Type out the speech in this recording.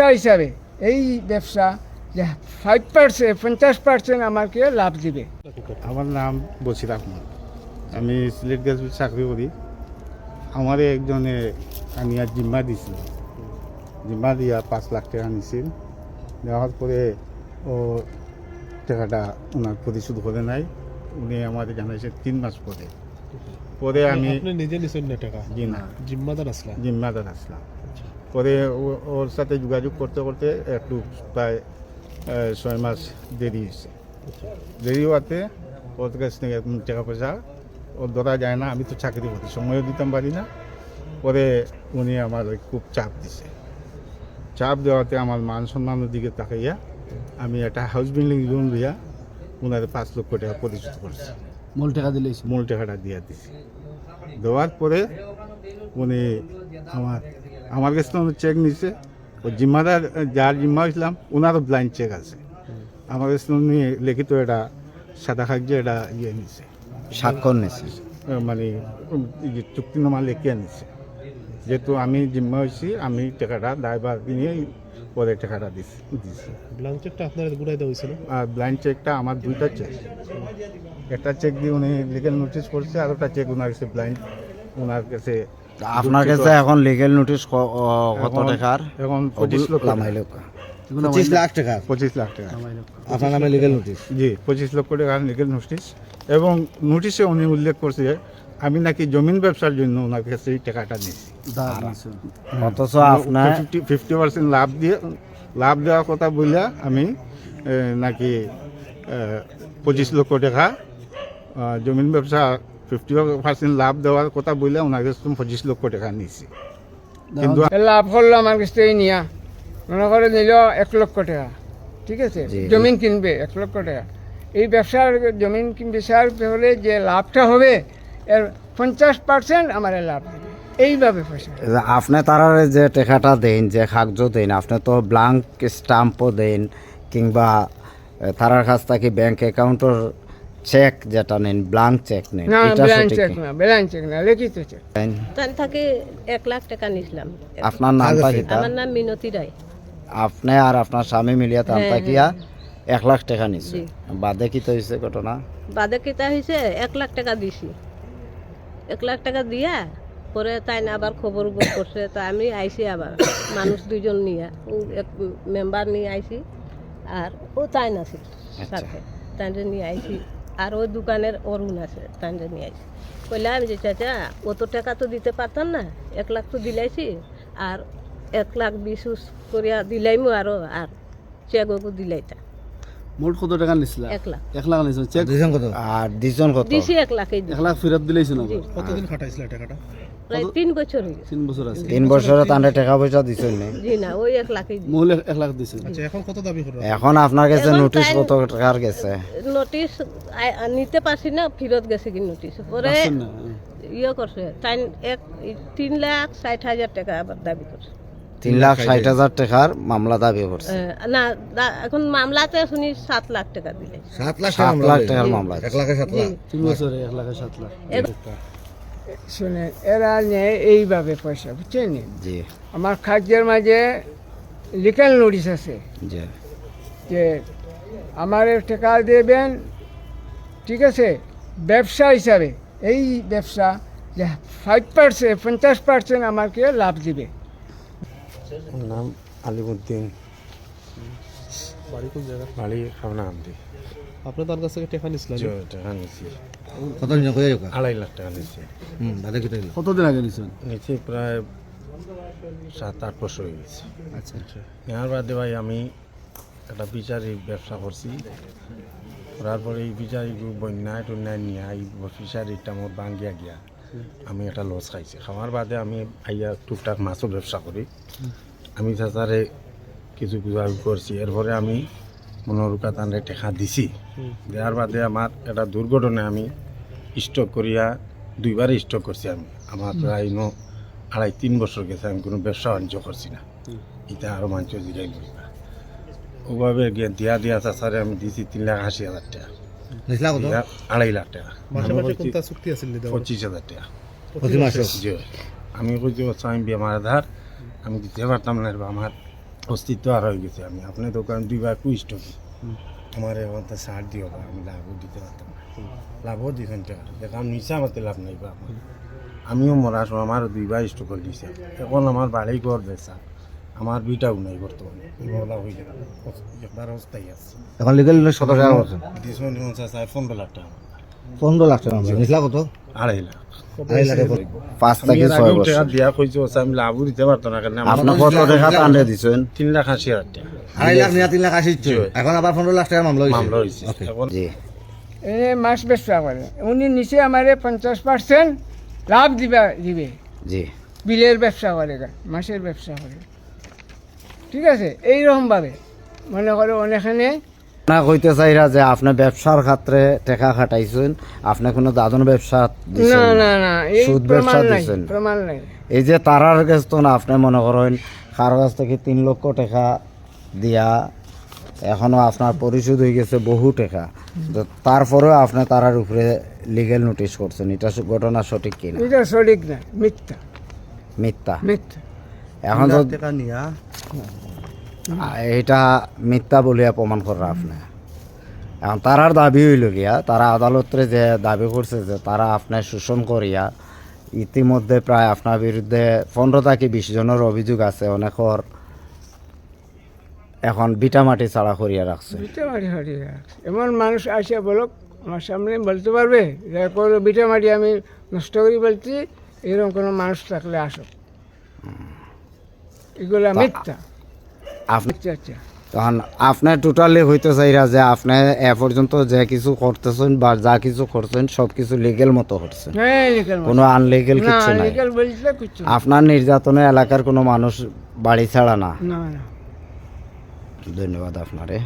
ব্যবসা হিসাবে, এই ব্যবসা যে ফাইভ পার্সেন্ট পঞ্চাশ পার্সেন্ট আমাকে লাভ দিবে। আমার নাম বসির আহমদ। আমি সিলেট গ্যাস চাকরি করি। আমার একজনে আনিয়া জিম্মা দিছিল। জিম্মা দিয়া পাঁচ লাখ টাকা নিছিল। দেওয়ার পরে ও টাকাটা ওনার পরিশোধ করে নাই। উনি আমাদের জানাইছে তিন মাস পরে পরে আমি আপনি নিজে নিছেন না টাকা? জি না। জিম্মাদার আসলা? জিম্মাদার আসলাম পরে ও- ওর সাথে যোগাযোগ করতে করতে একটু প্রায় ছয় মাস দেরি হয়েছে। দেরি হওয়াতে ওর কাছ থেকে টাকা পয়সা ওর ধরা যায় না আমি তো চাকরি করি সময়ও দিতাম পারি না। পরে উনি আমার খুব চাপ দিছে। চাপ দেওয়াতে আমার মান সম্মানের দিকে তাকাইয়া আমি একটা হাউস বিল্ডিং লোন দিয়া ওনার পাঁচ লক্ষ টাকা পরিশোধ করছি। মূল টাকা দিলেই মূল টাকাটা দিয়ে দিছি দেওয়ার পরে উনি আমার আমার কাছে তো চেক নিছে। ও জিম্মাদার যার জিম্মা হয়েছিলাম ওনারও ব্লাইন্ড চেক আছে। আমার কাছে উনি লিখিত এটা সাদা কাগজে এটা ইয়ে নিছে। স্বাক্ষর নিছে। মানে উম, এই যে চুক্তিনামা লিখিয়ে নিছে। যেহেতু আমি জিম্মা হয়েছি আমি টাকাটা ড্রাইভার নিয়ে পরে টাকাটা দিছি দিছি। ব্লাঙ্ক চেকটা আপনার ঘুরাই দেওয়া হয়েছিল? আর ব্লাইন্ড চেকটা আমার দুইটা চেক একটা চেক দিয়ে উনি লিগেল নোটিশ করছে আর একটা চেক ওনার কাছে ব্লাইন্ড ওনার কাছে আপনার কাছে এখন লিগেল নোটিশ কত এখন- টাকার? এখন পঁচিশ লক্ষ পঁচিশ লাখ টাকা। পঁচিশ লাখ টাকা। আপনার নামে লিগেল নোটিশ জি পঁচিশ লক্ষ টাকার লিগেল নোটিশ এবং নোটিশে উনি উল্লেখ করছে যে আমি নাকি জমিন ব্যবসার জন্য ওনার কাছে এই টাকাটা নিয়েছি। অথচ আপনার ফিফটি ফিফটি পার্সেন্ট লাভ দিয়ে লাভ দেওয়ার কথা বললে আমি নাকি পঁচিশ লক্ষ টাকা জমিন ব্যবসা ফিফটি পার্সেন্ট লাভ দেওয়ার কথা বললে ওনার কাছে পঁচিশ লক্ষ টাকা নিয়েছি। কিন্তু লাভ করল আমার কাছ থেকে নিয়া। মনে করে নিল এক লক্ষ টাকা। ঠিক আছে? জমিন কিনবে এক লক্ষ টাকা। এই ব্যবসার জমিন ব্যবসার হলে যে লাভটা হবে এর পঞ্চাশ পার্সেন্ট আমার লাভ দেবে এইভাবে পয়সা। আপনি তারা যে টাকাটা দেন যে কাগজ দেন আপনি তো ব্লাঙ্ক স্টাম্পও দেন কিংবা তারার কাছ থেকে ব্যাংক অ্যাকাউন্টের চেক যেটা নেন ব্লাঙ্ক চেক নেন না এটা সঠিক চেক না ব্যালেন্স চেক না লিখিত চেক নেন। তান থেকে এক লাখ টাকা নিছিলাম। আপনার নামটা কিতা আমার নাম মিনতি রায়। আপনি আর আপনার স্বামী মিলিয়া তান হ্যাঁ, এক লাখ টাকা নিছে। জি। বাদে কি তো হয়েছে ঘটনা? বাদে কিতা হয়েছে এক লাখ টাকা দিছি। এক লাখ টাকা দিয়া পরে তাই না আবার খবর করছে তা আমি আইছি আবার মানুষ দুইজন নিয়ে ও এক মেম্বার নিয়ে আইছি আর ও তাই না ছিল সাথে তাইরে নিয়ে আইছি। আর ওই দোকানের অরুণ আছে তাইরে নিয়ে আইছি। কইলাম যে চাচা অত টাকা তো দিতে পারতাম না এক লাখ তো দিলাইছি আর এক লাখ বিশ উস করিয়া দিলাইমু আরও আর চেকও দিলাইতা। মোট কত টাকা নিছিল? এক লাখ। এক লাখ নিছিল চেক? কত? আর দুজন কত? দিছি এক লাখ এক লাখ ফেরত দিলেইছিল কতদিন খাটাইছিল টাকাটা? প্রায় তিন বছর হয়ে তিন বছর আছে। তিন বছরে তান্ডে টাকা পয়সা দিছেন নি। জি না ওই এক লাখই মূল এক- এক লাখ দিছে। আচ্ছা এখন কত দাবি করো এখন আপনার কাছে নোটিশ কত টাকার গেছে? নোটিশ নিতে পারছি না ফেরত গেছে কি নোটিশ পরে ইয়ে করছে এক তিন লাখ ষাট হাজার টাকা আবার দাবি করছে। তিন লাখ ষাট হাজার টাকার মামলা দাবি করছে। না এখন মামলাতে শুনি সাত লাখ টাকা দিলে। সাত লাখ টাকার মামলা জি। তিন বছরে এক লাখ সাত লাখ। শুনে এরা নেয় এইভাবে পয়সা বুঝছেন? জি। আমার খাদ্যের মাঝে লিখাল নোটিশ আছে। জি। যে আমার টাকা দেবেন ঠিক আছে ব্যবসা হিসাবে এই ব্যবসা যে ফাইভ পার্সেন্ট পঞ্চাশ পার্সেন্ট আমাকে লাভ দিবে। নাম আলিমুদ্দিন। বাড়ি কোন জায়গা? বাড়ি আমদি। আপনি তার কাছ থেকে টাকা নিছিলেন টাকা নিয়েছি। কত দিন কয়ে যাবে আড়াই লাখ টাকা নিয়েছি। হুম দাদা কতদিন আগে নিছেন নিয়েছি প্রায় সাত আট বছর হয়ে গেছে। আচ্ছা। নেওয়ার বাদে ভাই আমি একটা বিচারি ব্যবসা করছি। করার পরে এই বিচারি বন্যায় টন্যায় নিয়ে এই ফিশারিটা আমার বাঙ্গিয়া গিয়া আমি একটা লস খাইছি। খাওয়ার বাদে আমি আইয়া টুকটাক মাছও ব্যবসা করি। আমি তাছাড়ে কিছু কিছু আমি করছি। এরপরে আমি মনোরূপা তানরে টেকা দিছি। দেওয়ার বাদে আমার একটা দুর্ঘটনায় আমি স্টক করিয়া দুইবার স্টক করছি আমি। আমার প্রায় ন আড়াই তিন বছর গেছে আমি কোনো ব্যবসা বাণিজ্য করছি না। এটা আরও মানুষ জিগাই লইবা। ওভাবে গিয়ে দিয়া দিয়া চাষারে আমি দিছি তিন লাখ আশি হাজার টাকা। আড়াই লাখ টাকা। মাসে মাসে? পঁচিশ হাজার টাকা। মাসে আমি কইছি "ও, আমি বেমার ধার আমি দিতে পারতাম না আমার অস্তিত্ব আর হয়ে গেছে। আমি আপনার দোকান দুইবার কুইস্ট হবে আমার এখন তো সার দিও বা আমি লাভও দিতে পারতাম লাভও দিতেন টাকা দেখাম নিচা আমাতে লাভ নাই বা আমার। আমিও মরার সময় আমারও দুইবার স্টকল দিছে। এখন আমার বাড়ি ঘর বেচা। আমার বিটাও নাই বর্তমানে। বলা হয়ে গেল একবার অবস্থায় আছে। এখন লিগেল সতেরো টাকা পনেরো লাখ টাকা পনেরো লাখ টাকা নিচলা কত? আড়াই লাখ। পাঁচ আমি থেকে এর ছয় বছর। দিয়া কইছো আমি লাভও দিতে পারতাম না কারণ আমার কত টাকা টান্ডে দিচ্ছেন তিন লাখ আশি হাজার টাকা। আড়াই লাখ নিয়ে তিন লাখ আশি এখন আবার পনেরো লাখ টাকার মামলা মামলা হয়েছে জি। এ মাছ ব্যবসা করে উনি নিচে আমারে পঞ্চাশ পার্সেন্ট লাভ দিবা দিবে। জি। বিলের ব্যবসা করে গা, মাছের ব্যবসা করে। ঠিক আছে? এইরকমভাবে। মনে করো অনেকখানে না কইতে চাইরা যে আপনি ব্যবসার ক্ষেত্রে টাকা খাটাইছেন আপনি কোনো দাদন ব্যবসা না না। না সুদ প্রমাণ ব্যবসা নাই দিছেন। প্রমাণ নাই। এই যে তারার কাছ তো না আপনি মনে করেন কারও কাছ থেকে তিন লক্ষ টাকা দিয়া এখনও আপনার পরিশোধ হয়ে গেছে বহু টাকা। তো তারপরেও আপনি তারার উপরে লিগেল নোটিশ করছেন এটা ঘটনা সঠিক কিনা? এটা সঠিক না মিথ্যা। মিথ্যা। মিথ্যা। এখন তো টাকা নিয়া এটা মিথ্যা বলিয়া প্রমাণ করা আপনি এখন তারার দাবি হইল গিয়া তারা আদালতে যে দাবি করছে যে তারা আপনার শোষণ করিয়া ইতিমধ্যে প্রায় আপনার বিরুদ্ধে পনেরো থেকে বিশ জনের অভিযোগ আছে অনেকর এখন বিটা মাটি ছাড়া করিয়া রাখছে। বিটা মাটি হারিয়ে রাখছে। এমন মানুষ আসিয়া বলক আমার সামনে বলতে পারবে যে কোনো বিটা মাটি আমি নষ্ট করি বলছি এরকম কোনো মানুষ থাকলে আসো এগুলা মিথ্যা। আপনি তখন আপনার টোটালি হইতে চাইরা যে আপনি এ পর্যন্ত যে কিছু করতেছেন বা যা কিছু করছেন সব কিছু লিগেল মতো করছেন হ্যাঁ কোনো আনলিগেল কিছু নাই। আপনার নির্যাতনে এলাকার কোনো মানুষ বাড়ি ছাড়া না। ধন্যবাদ আপনারে।